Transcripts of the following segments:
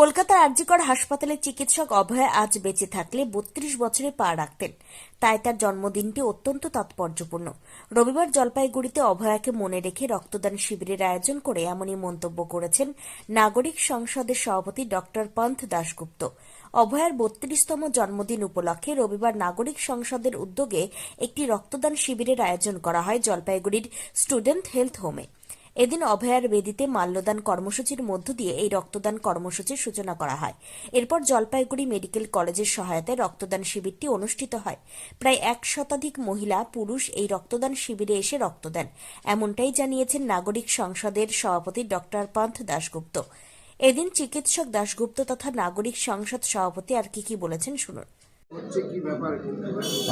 কলকাতার আরজিকর হাসপাতালের চিকিৎসক অভয় আজ বেঁচে থাকলে বত্রিশ বছরে পা রাখতেন। তাই তার জন্মদিনটি অত্যন্ত তাৎপর্যপূর্ণ। রবিবার জলপাইগুড়িতে অভয়াকে মনে রেখে রক্তদান শিবিরের আয়োজন করে এমনই মন্তব্য করেছেন নাগরিক সংসদের সভাপতি ডক্টর পন্থ দাশগুপ্ত। অভয়ার বত্রিশতম জন্মদিন উপলক্ষে রবিবার নাগরিক সংসদের উদ্যোগে একটি রক্তদান শিবিরের আয়োজন করা হয় জলপাইগুড়ির স্টুডেন্ট হেলথ হোমে। এদিন অভয়ার বেদিতে মাল্যদান কর্মসূচির মধ্য দিয়ে এই রক্তদান কর্মসূচির সূচনা করা হয়। এরপর জলপাইগুড়ি মেডিকেল কলেজের সহায়তায় রক্তদান শিবিরটি অনুষ্ঠিত হয়। প্রায় এক শতাধিক মহিলা পুরুষ এই রক্তদান শিবিরে এসে রক্ত দেন এমনটাই জানিয়েছেন নাগরিক সংসদের সভাপতি ডক্টর পান্থ দাশগুপ্ত। এদিন চিকিৎসক দাশগুপ্ত তথা নাগরিক সংসদ সভাপতি আর কি কি বলেছেন শুনুন।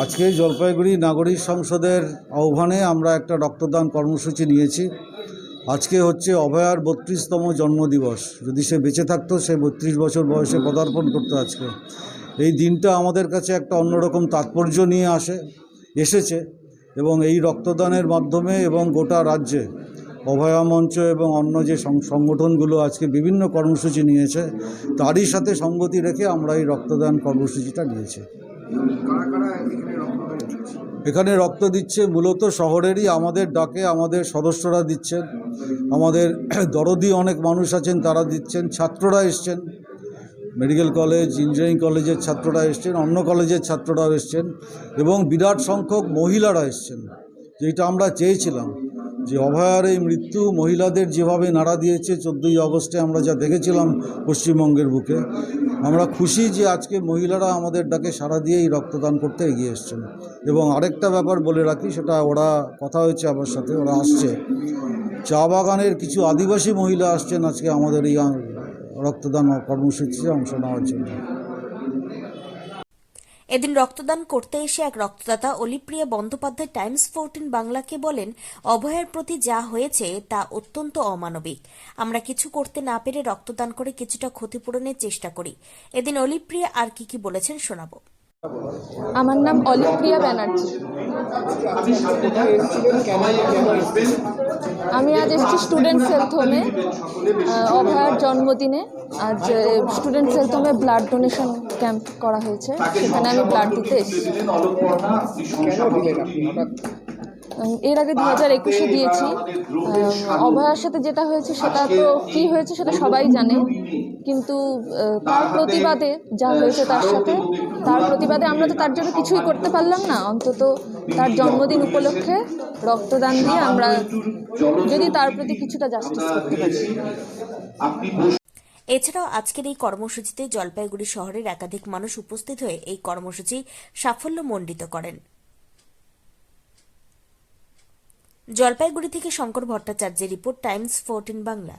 আজকে জলপাইগুড়ি নাগরিক সংসদের আহ্বানে আমরা একটা রক্তদান কর্মসূচি নিয়েছি। আজকে হচ্ছে অভয়ার বত্রিশতম জন্মদিবস। যদি সে বেঁচে থাকতো, সে বত্রিশ বছর বয়সে পদার্পণ করতো আজকে। এই দিনটা আমাদের কাছে একটা অন্যরকম তাৎপর্য নিয়ে আসে, এসেছে এবং এই রক্তদানের মাধ্যমে এবং গোটা রাজ্যে অভয়া মঞ্চ এবং অন্য যে সংগঠনগুলো আজকে বিভিন্ন কর্মসূচি নিয়েছে, তারই সাথে সঙ্গতি রেখে আমরা এই রক্তদান কর্মসূচিটা নিয়েছি। এখানে রক্ত দিচ্ছে মূলত শহরেরই আমাদের ডাকে আমাদের সদস্যরা দিচ্ছেন। আমাদের দরদি অনেক মানুষ আছেন, তারা দিচ্ছেন, ছাত্ররা এসছেন। মেডিকেল কলেজ, ইঞ্জিনিয়ারিং কলেজের ছাত্ররা এসছেন, অন্য কলেজের ছাত্ররাও এসছেন এবং বিরাট সংখ্যক মহিলারা এসছেন। যেটা আমরা চেয়েছিলাম যে অভয়ার এই মৃত্যু মহিলাদের যেভাবে নাড়া দিয়েছে, চোদ্দোই আগস্টে আমরা যা দেখেছিলাম পশ্চিমবঙ্গের বুকে, আমরা খুশি যে আজকে মহিলারা আমাদের ডাকে সাড়া দিয়ে এই রক্তদান করতে এগিয়ে এসছেন। এবং আরেকটা ব্যাপার বলে রাখি, সেটা ওরা কথা হয়েছে আমার সাথে, ওরা আসছে। চা বাগানের কিছু আদিবাসী মহিলা আসছেন আজকে আমাদের এই রক্তদান কর্মসূচিতে অংশ নেওয়ার জন্য। এদিন রক্তদান করতে এসে এক রক্তদাতা অলিপ্রিয়া বন্দ্যোপাধ্যায় টাইমস ফোরটিন বাংলাকে বলেন, অভয়ের প্রতি যা হয়েছে তা অত্যন্ত অমানবিক। আমরা কিছু করতে না পেরে রক্তদান করে কিছুটা ক্ষতিপূরণের চেষ্টা করি। এদিন অলিপ্রিয়া আর কি কি বলেছেন শোনাবো। আমার নাম অলিপ্রিয়া ব্যানার্জি। আমি আজ এসেছি স্টুডেন্ট হেলথ হোমে অভয়ার জন্মদিনে। আজ স্টুডেন্ট হেলথ হোমে ব্লাড ডোনেশন ক্যাম্প করা হয়েছে। সেখানে আমি ব্লাড দিতে এসেছি। এর আগে দু হাজার একুশে দিয়েছি। অভয়ার সাথে যেটা হয়েছে সেটা তো কী হয়েছে সেটা সবাই জানে। কিন্তু আহ, তার প্রতিবাদে যা হয়েছে তার সাথে তার প্রতিবাদে আমরা তো তার জন্য কিছুই করতে পারলাম না। অন্তত তার জন্মদিন উপলক্ষে রক্তদান দিয়ে আমরা যদি তার প্রতি কিছুটা জাস্টিস করতে পারি। এছাড়াও আজকের এই কর্মসূচিতে জলপাইগুড়ি শহরের একাধিক মানুষ উপস্থিত হয়ে এই কর্মসূচি সাফল্য মণ্ডিত করেন। জলপাইগুড়ি থেকে শঙ্কর ভট্টাচার্যের report Times fourteen Bangla.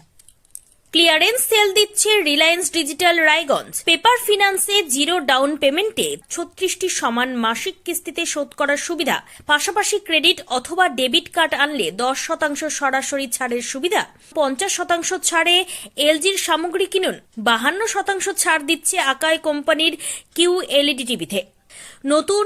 Clearance sale দিচ্ছে রিলায়েন্স ডিজিটাল রায়গঞ্জ। পেপার ফিনান্সে জিরো ডাউন পেমেন্টে ছত্রিশটি সমান মাসিক কিস্তিতে শোধ করার সুবিধা। পাশাপাশি ক্রেডিট অথবা ডেবিট কার্ড আনলে দশ শতাংশ সরাসরি ছাড়ের সুবিধা। পঞ্চাশ শতাংশ ছাড়ে এলজির সামগ্রী কিনুন। বাহান্ন শতাংশ ছাড় দিচ্ছে আকাই কোম্পানির কিউ এলইডি টিভিতে। নতুন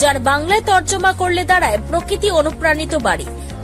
যার বাংলায় তর্জমা করলে দাঁড়ায় প্রকৃতি অনুপ্রাণিত বাড়ি।